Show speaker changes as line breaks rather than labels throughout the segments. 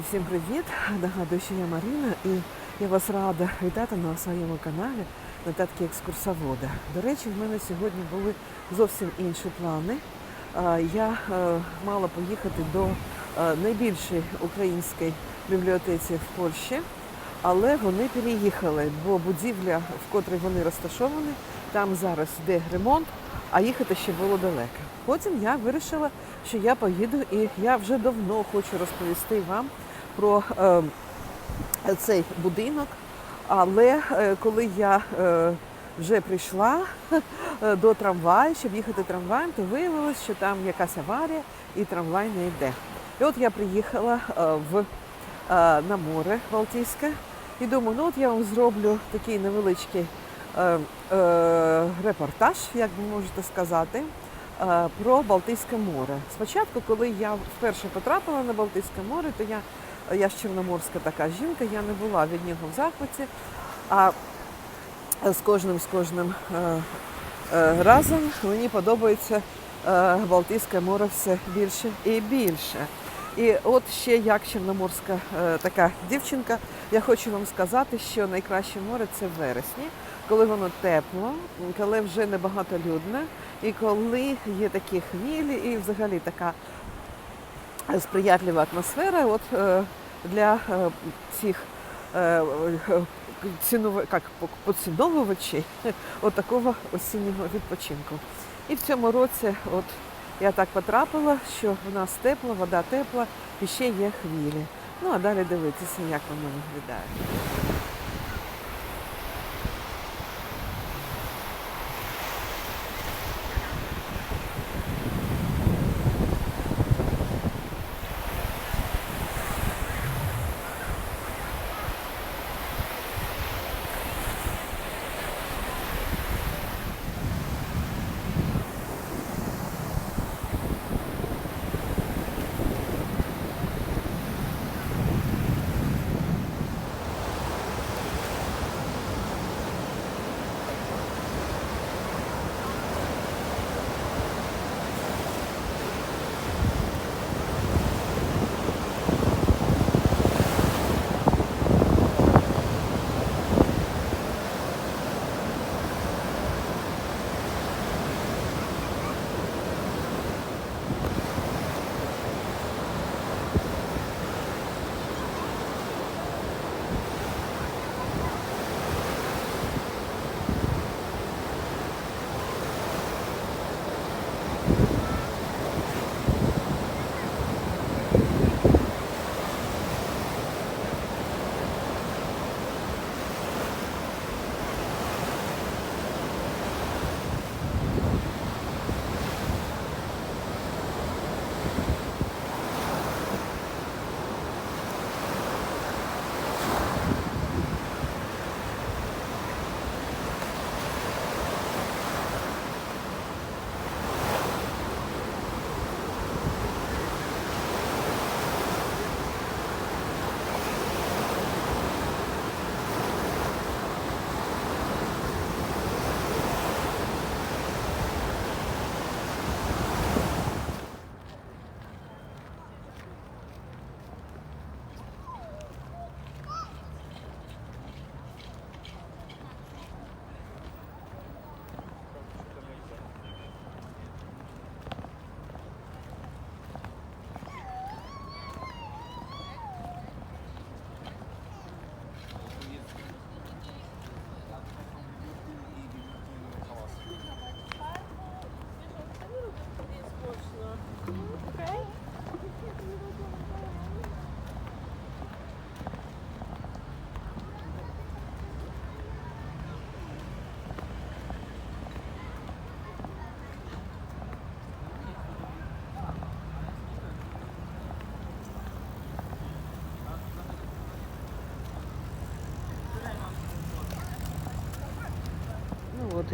Друзі, всім привіт! Нагадую, що я Марина і я вас рада вітати на своєму каналі Нотатки екскурсовода. До речі, в мене сьогодні були зовсім інші плани. Я е, мала поїхати до е, найбільшої української бібліотеці в Польщі, але вони переїхали, бо будівля, в котрій вони розташовані, там зараз йде ремонт, а їхати ще було далеко. Потім я вирішила, що я поїду, і я вже давно хочу розповісти вам про е, цей будинок. Але е, коли я е, вже прийшла е, до трамваю, щоб їхати трамваєм, то виявилось, що там якась аварія і трамвай не йде. І от я приїхала в, на море Балтійське і думаю, ну от я вам зроблю такий невеличкий е, е, репортаж, як ви можете сказати, про Балтійське море. Спочатку, коли я вперше потрапила на Балтійське море, то я, я ж чорноморська така жінка, я не була від нього в захваті. А з кожним з кожним е, е, разом мені подобається е, Балтійське море все більше і більше. І от ще як чорноморська така дівчинка, я хочу вам сказати, що найкраще море це в вересні, коли воно тепло, коли вже небагатолюдне, і коли є такі хвилі, і взагалі така сприятлива атмосфера. От е, для е, цих е, цінов... як, поціновувачей от такого осіннього відпочинку. І в цьому році от я так потрапила, що в нас тепло, вода тепла і ще є хвилі. Ну а далі дивитися, як воно виглядає.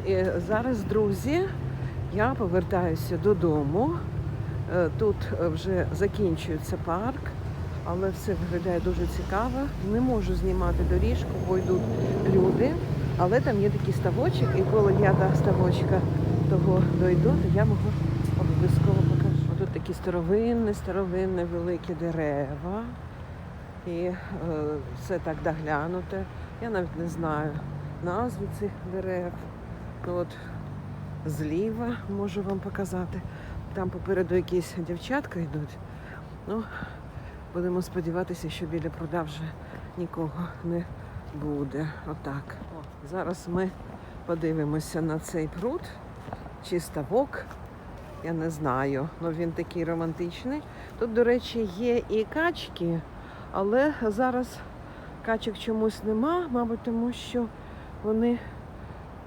І зараз, друзі, я повертаюся додому. Е, Тут е, вже закінчується парк, але все виглядає дуже цікаво. Не можу знімати доріжку, бо йдуть люди. Але там є такий ставочок, і коли я до ставочка того дойду, то я можу обов'язково покажу. Тут такі старовинні, старовинні великі дерева. і е, все так доглянуте. Я навіть не знаю назви цих дерев. Ну, от зліва можу вам показати. Там попереду якісь дівчатка йдуть. Ну, будемо сподіватися, що біля пруда вже нікого не буде. Отак. О, зараз ми подивимося на цей пруд чи ставок. Я не знаю, але він такий романтичний. Тут, до речі, є і качки, але зараз качок чомусь нема, мабуть, тому що вони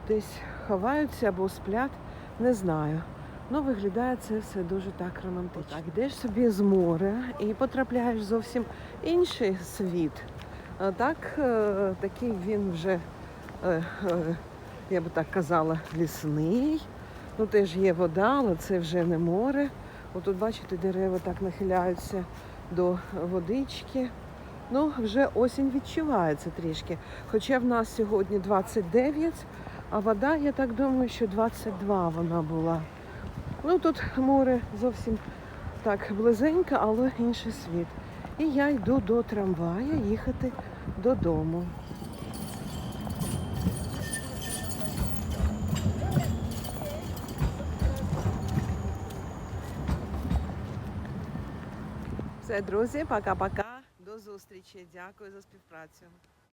десь ховаються або сплять, не знаю. Ну, виглядає це все дуже так романтично. Так, йдеш собі з моря і потрапляєш зовсім інший світ. А так, е, такий він вже, е, е, я би так казала, лісний. Ну, теж є вода, але це вже не море. Отут, бачите, дерева так нахиляються до водички. Ну, вже осінь відчувається трішки. Хоча в нас сьогодні 29, а вода, я так думаю, що 22 вона була. Ну тут море зовсім так близенько, але інший світ. І я йду до трамвая їхати додому. Все, друзі, пока-пока. До зустрічі. Дякую за співпрацю.